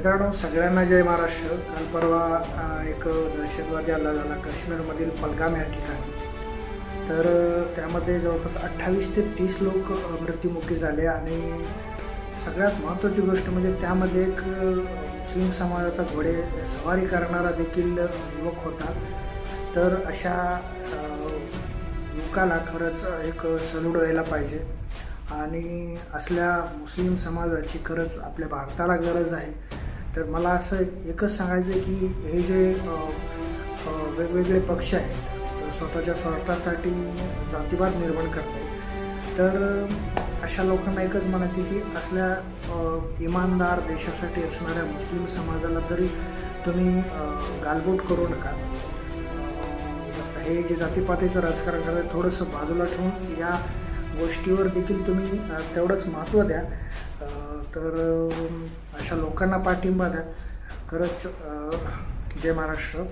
मित्रांनो सगळ्यांना जय महाराष्ट्र. काल परवा एक दहशतवादी हल्ला झाला काश्मीरमधील पलगाम या ठिकाणी. तर त्यामध्ये जवळपास अठ्ठावीस ते तीस लोक मृत्युमुखी झाले आणि सगळ्यात महत्त्वाची गोष्ट म्हणजे त्यामध्ये एक मुस्लिम समाजाचा घोडे सवारी करणारा देखील युवक होता. तर अशा युवकाला खरंच एक सलूड द्यायला पाहिजे. आणि असल्या मुस्लिम समाजाची खरंच आपल्या भारताला गरज आहे. तर मला असं एकच सांगायचं आहे की हे जे वेगवेगळे पक्ष आहेत स्वतःच्या स्वार्थासाठी जातीवाद निर्माण करतात तर अशा लोकांना एकच म्हणायचे की असल्या इमानदार देशासाठी असणाऱ्या मुस्लिम समाजाला तरी तुम्ही गालबोट करू नका. हे जे जातीपातीचं राजकारण करतात थोडंसं बाजूला ठेवून या गोष्टीवर देखील तुम्ही तेवढंच महत्त्व द्या. तर अशा लोकांना पाठिंबा द्या. खरंच जय महाराष्ट्र.